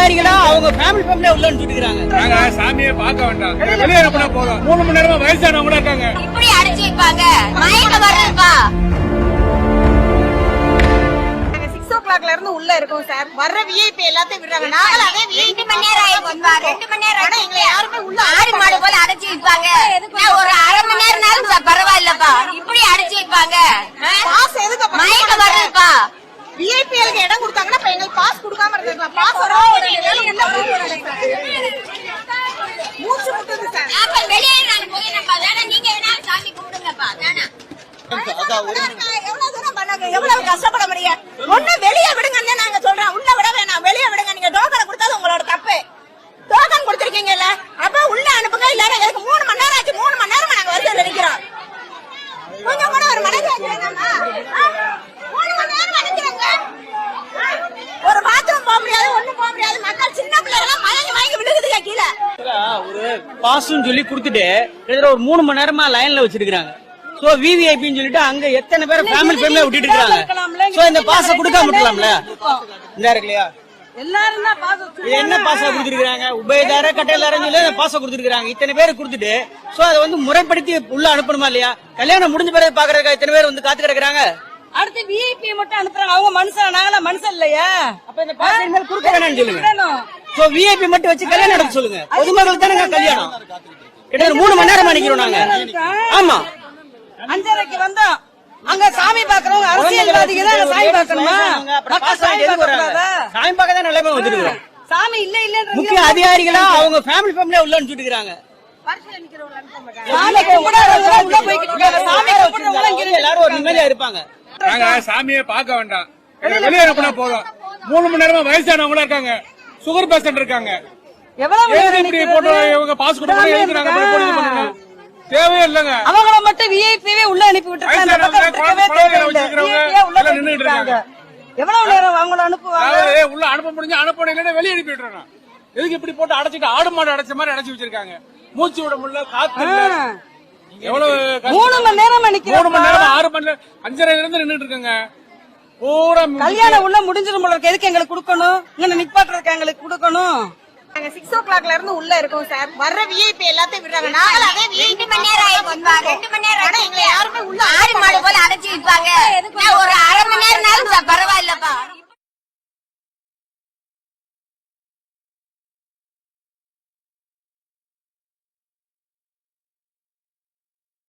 அதிகாரிகளா அவங்க ஃபேமிலி ஃபேமிலியா உள்ள அனுப்பிச்சுட்டு நாங்க சாமியை பார்க்க வேண்டாம். வெளியே அனுப்புனா போதும். மூணு மணி நேரமா வயசானவங்க கூட இருக்காங்க. இப்படி அடைச்சு வைப்பாங்க. மயக்க வர்றதுப்பா நாங்க சிக்ஸ் ஓ கிளாக்ல இருந்து உள்ள இருக்கோம் சார் வர்ற விஐபி எல்லாத்தையும் விடுறாங்க. நாங்களும் அதே ரெண்டு மணி நேரம் ஆயிடுச்சுப்பா ரெண்டு மணி நேரம் ஆனா எங்களை யாருமே உள்ள ஆடு மாடு போல அடைச்சு வைப்பாங்க. நான் ஒரு அரை மணி நேரம்னாலும் பரவாயில்லப்பா. இப்படி அடைச்சு வைப்பாங்க. பாஸ் எதுக்கு மயக்க வர்றதுப்பா விஐபிஎலுக்கு இடம் கொடுத்தாங்கன்னா இப்ப எங்களுக்கு பாஸ் கொடுக்காம இருக்கலாம் பாஸ் வரும் மூச்சு முட்டுது சார் அப்ப வெளியே நான் போயிடப்பா தானே நீங்க வேணா சாமி கும்பிடுங்கப்பா தானே எவ்வளவு கஷ்டப்பட முடியும் ஒண்ணு வெளியே விடுங்கன்னு நாங்க சொல்றோம் உள்ள விட வேணாம் வெளியே விடுங்க நீங்க டோக்கனை கொடுத்தது உங்களோட தப்பு டோக்கன் கொடுத்திருக்கீங்கல்ல அப்ப உள்ள அனுப்புங்க இல்ல எனக்கு மூணு மணி நேரம் ஆச்சு மூணு மணி நேரமா நாங்க வரிசையில் நிக்கிறோம் கொஞ்சம் கூட ஒரு மனசாட்சி வேணாமா? மூணு மணி நேரம் நிக்கிறோங்க ஒரு பாத்ரூம் போக முடியாது ஒண்ணும் போக முடியாது மக்கள் சின்ன பிள்ளைங்க மயங்கி மயங்கி விழுகுதுங்க கீழே ஒரு பாஸ்ன்னு சொல்லி கொடுத்துட்டு ஒரு மூணு மணி நேரமா லைன்ல வச்சிருக்காங்க சோ விவிஐபின்னு சொல்லிட்டு அங்க எத்தனை பேர் ஃபேமிலி ஃபேமிலியா விட்டுட்டு இருக்காங்க? சோ இந்த பாஸ கொடுக்காம விட்டுலாம்ல இந்த இருக்கு இல்லையா? எல்லாரும் தான் பாஸ் இது என்ன பாசா கொடுத்துருக்காங்க உபயதார கட்டையிலாரன்னு சொல்லி அந்த பாசா கொடுத்துருக்காங்க இத்தனை பேர் கொடுத்துட்டு சோ அதை வந்து முறைப்படுத்தி உள்ள அனுப்பணுமா இல்லையா? கல்யாணம் முடிஞ்ச பிறகு பாக்குறதுக்கா இத்தனை பேர் வந்து காத்து கிடக்குறாங்க. அடுத்து விஐபி மட்டும் அனுப்புறாங்க. அவங்க மனுஷன் நாங்களா மனுஷன் இல்லையா? அப்ப இந்த பாஸ் இனிமேல் கொடுக்க வேணாம்னு சொல்லுங்க. விடணும். சோ விஐபி மட்டும் வச்சு கல்யாணம் நடத்த சொல்லுங்க. பொதுமக்களுக்கு தானே கல்யாணம். கிட்டத்தட்ட மூணு மணி நேரமா நிக்கிறோம் நாங்க. ஆமா. அஞ்சரைக்கு வந்தோம் அங்க சாமி பாக்குறவங்க அரசியல்வாதிகள் அங்க சாமி பாஸ் சாமி பார்க்க தான் நிலைமை வந்துருக்கோம் சாமி இல்ல இல்லன்ற முக்கிய அதிகாரிகளா அவங்க ஃபேமிலி ஃபேமிலியா உள்ள அனுப்பிச்சுட்டு இருக்காங்க. சாமியை பார்க்க வேண்டாம். வெளியே அனுப்புனா போதும். மூணு மணி நேரமா வயசானவங்க கூட இருக்காங்க. சுகர் பேஷண்ட் இருக்காங்க. எவ்வளவு இப்படி? போட்டு இவங்க பாஸ் எதுக்கு நாங்க போய் போட்டு இது பண்ணணும் தேவையே இல்லைங்க அவங்கள மட்டும் விஐபிவே உள்ள அனுப்பி விட்டுருக்காங்க எவ்வளவு நேரம் அவங்கள அனுப்புவாங்க? உள்ள அனுப்ப முடிஞ்சு அனுப்பணும் இல்லைன்னா வெளியே அனுப்பி விட்டுறணும் எதுக்கு இப்படி போட்டு அடைச்சிட்டு ஆடு மாடு அடைச்ச மாதிரி அடைச்சு வச்சிருக்காங்க? மூச்சு விட முடியல காத்து இல்ல. எவ்வளவு. மூணு மணி நேரம் மூணு மணி நேரம் ஆறு மணி நேரம் அஞ்சரைல இருந்து நின்னுட்டு இருக்கங்க. பூரா கல்யாணம் உள்ள முடிஞ்சிடும் போல இருக்கு. எதுக்கு எங்களுக்கு கொடுக்கணும்? இங்க நிப்பாட்டுறதுக்கு எங்களுக்கு கொடுக்கணும். நாங்க சிக்ஸ் ஓ கிளாக்ல இருந்து உள்ள இருக்கோம் சார் வர்ற விஐபி எல்லாத்தையும் விடுறாங்க. நாங்களும் அதே நேரம் ஆயிடுச்சுப்பா